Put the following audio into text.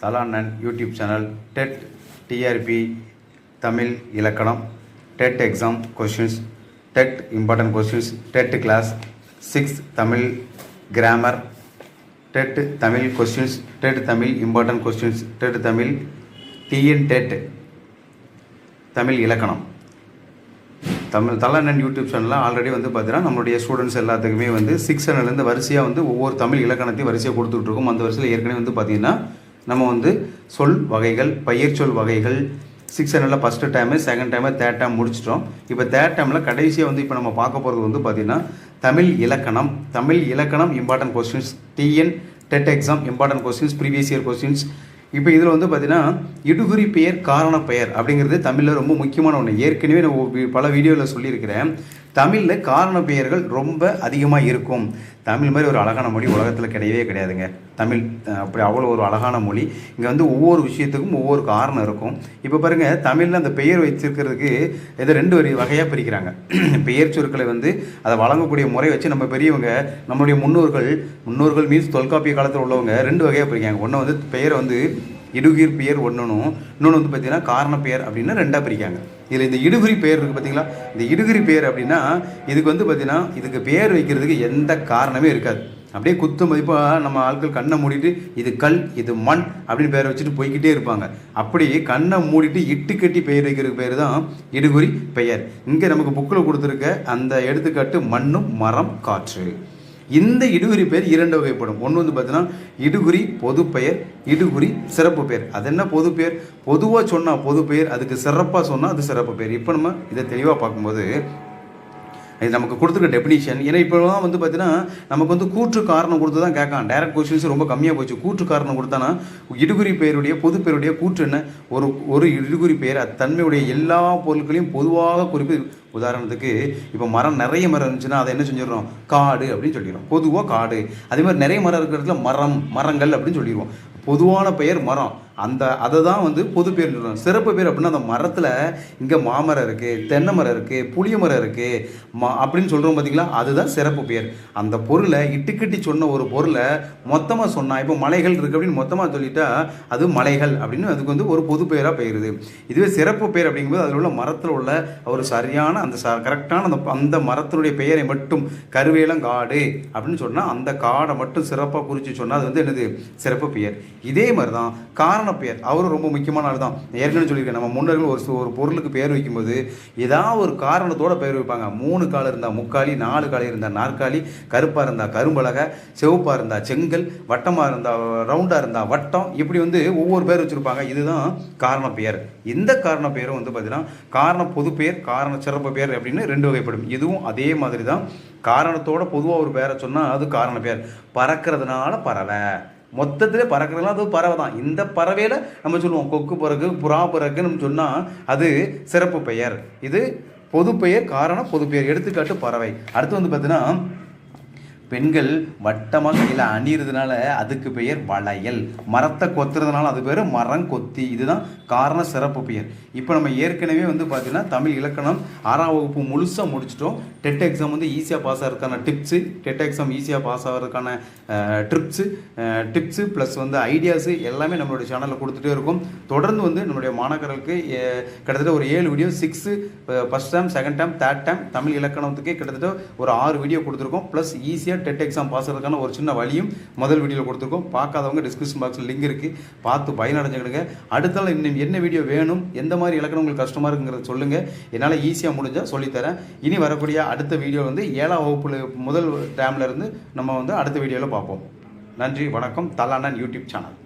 தலாண்ணன் YouTube channel TET TRB Tamil இலக்கணம் TET exam questions TET important questions TET class six Tamil grammar TET Tamil questions TET Tamil important questions TET Tamil TN TET Tamil இலக்கணம். தமிழ் தலண்ணன் YouTube சேனலில் already வந்து பார்த்தீங்கன்னா நம்மளுடைய students எல்லாத்துக்குமே வந்து six ஹண்ட்ரட்லேருந்து வரிசையாக வந்து ஒவ்வொரு தமிழ் இலக்கணத்தையும் வரிசையாக கொடுத்துட்ருக்கோம் அந்த வரிசையில் ஏற்கனவே வந்து பார்த்திங்கன்னா நம்ம வந்து சொல் வகைகள் பயிர் சொல் வகைகள் சிக்ஸ் சேனலில் first time second time third time முடிச்சிட்டோம். இப்போ தேர்ட் டைமில் கடைசியாக வந்து இப்போ நம்ம பார்க்க போகிறது வந்து பார்த்திங்கன்னா தமிழ் இலக்கணம். தமிழ் இலக்கணம் important questions TN TET exam important questions previous year questions இப்போ இதில் வந்து பார்த்திங்கன்னா இடுகுறி பெயர் காரண பெயர் அப்படிங்கிறது தமிழில் ரொம்ப முக்கியமான ஒன்று ஏற்கனவே நான் பல வீடியோவில் சொல்லியிருக்கிறேன். தமிழில் காரண பெயர்கள் ரொம்ப அதிகமாக இருக்கும். தமிழ் மாதிரி ஒரு அழகான மொழி உலகத்தில் கிடையவே கிடையாதுங்க. தமிழ் அப்படி அவ்வளோ ஒரு அழகான மொழி. இங்கே வந்து ஒவ்வொரு விஷயத்துக்கும் ஒவ்வொரு காரணம் இருக்கும். இப்போ பாருங்கள் தமிழில் அந்த பெயர் வச்சிருக்கிறதுக்கு இதை ரெண்டு வரி வகையாக பிரிக்கிறாங்க. பெயர் சொற்களை வந்து அதை வழங்கக்கூடிய முறை வச்சு நம்ம பெரியவங்க நம்மளுடைய முன்னோர்கள் முன்னோர்கள் மீன்ஸ் தொல்காப்பிய காலத்தில் உள்ளவங்க ரெண்டு வகையாக பிரிக்கிறாங்க. ஒன்று வந்து பெயரை வந்து இடுகிர் பெயர் ஒன்றுனும் இன்னொன்று வந்து பார்த்தீங்கன்னா காரண பெயர் அப்படின்னு ரெண்டாக பிரிக்காங்க. இதில் இந்த இடுகுறி பெயர் இருக்குது பார்த்தீங்களா இந்த இடுகுறி பெயர் அப்படின்னா இதுக்கு வந்து பார்த்தீங்கன்னா இதுக்கு பெயர் வைக்கிறதுக்கு எந்த காரணமே இருக்காது. அப்படியே குத்து மதிப்பாக நம்ம ஆட்கள் கண்ணை மூடிட்டு இது கல் இது மண் அப்படின்னு பேரை வச்சுட்டு போய்க்கிட்டே இருப்பாங்க. அப்படி கண்ணை மூடிட்டு இட்டு கட்டி பெயர் வைக்கிறதுக்கு பேர் தான் இடுகுறி பெயர். இங்கே நமக்கு புக்கில் கொடுத்துருக்க அந்த எடுத்துக்காட்டு மண்ணும் மரம் காற்று. இந்த இடுகுறி பெயர் இரண்டு வகைப்படும். ஒன்று வந்து பார்த்தீங்கன்னா இடுகுறி பொது பெயர் இடுகுறி சிறப்பு பெயர். அது என்ன பொது பெயர்? பொதுவாக சொன்னால் பொது பெயர் அதுக்கு சிறப்பாக சொன்னால் அது சிறப்பு பெயர். இப்போ நம்ம இதை தெளிவாக பார்க்கும்போது இது நமக்கு கொடுத்துருக்க டெபினிஷன் ஏன்னா இப்போலாம் வந்து பார்த்தீங்கன்னா நமக்கு வந்து கூற்று காரணம் கொடுத்து தான் கேட்கலாம். டேரக்ட் கொஸ்டின்ஸ் ரொம்ப கம்மியாக போச்சு. கூற்று காரணம் கொடுத்தானா இடுகுறி பெயருடைய பொது பெயருடைய கூற்று என்ன? ஒரு ஒரு இடுகுறி பெயர் தன்மையுடைய எல்லா பொருட்களையும் பொதுவாக குறிப்பு உதாரணத்துக்கு இப்போ மரம் நிறைய மரம் இருந்துச்சுன்னா அதை என்ன செஞ்சிடறோம் காடு அப்படின்னு சொல்லிடுறோம். பொதுவாக காடு. அதே மாதிரி நிறைய மரம் இருக்கிறதுல மரம் மரங்கள் அப்படின்னு சொல்லிடுவோம். பொதுவான பெயர் மரம். அந்த அதை தான் வந்து பொது பேர் சொல்கிறோம் சிறப்பு பேர் அப்படின்னா அந்த மரத்தில் இங்கே மாமரம் இருக்குது தென்னை மரம் இருக்குது புளிய மரம் இருக்குது மா அப்படின்னு சொல்கிறோம் பார்த்தீங்களா அதுதான் சிறப்பு பேர். அந்த பொருளை இட்டுக்கிட்டி சொன்ன ஒரு பொருளை மொத்தமாக சொன்னால் இப்போ மலைகள் இருக்குது அப்படின்னு மொத்தமாக சொல்லிட்டா அது மலைகள் அப்படின்னு அதுக்கு வந்து ஒரு பொது பெயராக பெயருது. இதுவே சிறப்பு பேர் அப்படிங்கும்போது அதில் உள்ள மரத்தில் உள்ள ஒரு சரியான அந்த ச கரெக்டான அந்த அந்த மரத்தினுடைய பெயரை மட்டும் கருவேலங்காடு அப்படின்னு சொன்னால் அந்த காடை மட்டும் சிறப்பாக குறித்து சொன்னால் அது வந்து என்னது? சிறப்பு பெயர். இதே மாதிரி தான் காரணம் முக்கியமான பெயர். அவரும் ரொம்ப முக்கியமான ஆள் தான். ஏற்கனவே சொல்லியிருக்கேன் நம்ம முன்னோர்கள் ஒரு ஒரு பொருளுக்கு பெயர் வைக்கும்போது ஏதாவது ஒரு காரணத்தோட பெயர் வைப்பாங்க. மூணு கால் இருந்தால் முக்காலி நாலு கால் இருந்தால் நாற்காலி கருப்பாக இருந்தால் கரும்பலகை சிவப்பாக இருந்தால் செங்கல் வட்டமாக இருந்தால் ரவுண்டாக இருந்தால் வட்டம் இப்படி வந்து ஒவ்வொரு பேர் வச்சுருப்பாங்க. இதுதான் காரண பெயர். இந்த காரண பெயரும் வந்து பார்த்தீங்கன்னா காரண பொது பெயர் காரண சிறப்பு பெயர் அப்படின்னு ரெண்டு வகைப்படும். இதுவும் அதே மாதிரி தான். காரணத்தோட பொதுவாக ஒரு பேரை சொன்னால் அது காரண பெயர். பறக்கிறதுனால பறவை. மொத்தத்தில் பறக்கிறதுலாம் அது பறவை தான். இந்த பறவையில் நம்ம சொல்லுவோம் கொக்கு பிறகு புறா பிறகுன்னு சொன்னால் அது சிறப்பு பெயர். இது பொது பெயர் காரணம் பொது பெயர் எடுத்துக்காட்டு பறவை. அடுத்து வந்து பார்த்தீங்கன்னா பெண்கள் வட்டமாக கையில் அணியிறதுனால அதுக்கு பெயர் வளையல். மரத்தை கொத்துறதுனால அது பேர் மரம் கொத்தி இதுதான் காரண சிறப்பு பெயர். இப்போ நம்ம ஏற்கனவே வந்து பார்த்தீங்கன்னா தமிழ் இலக்கணம் ஆறாம் வகுப்பு முழுசாக முடிச்சிட்டோம். டெட் எக்ஸாம் வந்து ஈஸியாக பாஸ் ஆகிறதுக்கான டிப்ஸு டெட் எக்ஸாம் ஈஸியாக பாஸ் ஆகிறதுக்கான ட்ரிப்ஸு டிப்ஸு ப்ளஸ் வந்து ஐடியாஸு எல்லாமே நம்மளுடைய சேனலில் கொடுத்துட்டே இருக்கும். தொடர்ந்து வந்து நம்மளுடைய மாணவர்களுக்கு கிட்டத்தட்ட ஒரு ஏழு video six first time second time third time Tamil இலக்கணத்துக்கே கிட்டத்தட்ட ஒரு ஆறு வீடியோ கொடுத்துருக்கோம். ப்ளஸ் ஈஸியாக டெட் எக்ஸாம் பாஸ் ஆகிறதுக்கான ஒரு சின்ன வழியும் முதல் வீடியோவில் கொடுத்துருக்கோம். பார்க்காதவங்க டிஸ்கிரிப்ஷன் பாக்ஸில் லிங்க் இருக்குது பார்த்து பயனடைஞ்சுக்கிடுங்க. அடுத்தால இன்னும் என்ன வீடியோ வேணும் எந்த மாதிரி இலக்கணம் உங்களுக்கு கஷ்டமாக இருக்குங்கிறத சொல்லுங்கள் என்னால் ஈஸியாக முடிஞ்சால் சொல்லித்தரேன். இனி வரக்கூடிய அடுத்த வீடியோ வந்து ஏழாம் வகுப்புல முதல் டேம்ல இருந்து நம்ம வந்து அடுத்த வீடியோவில் பார்ப்போம். நன்றி வணக்கம். தலானன் யூடியூப் சேனல்.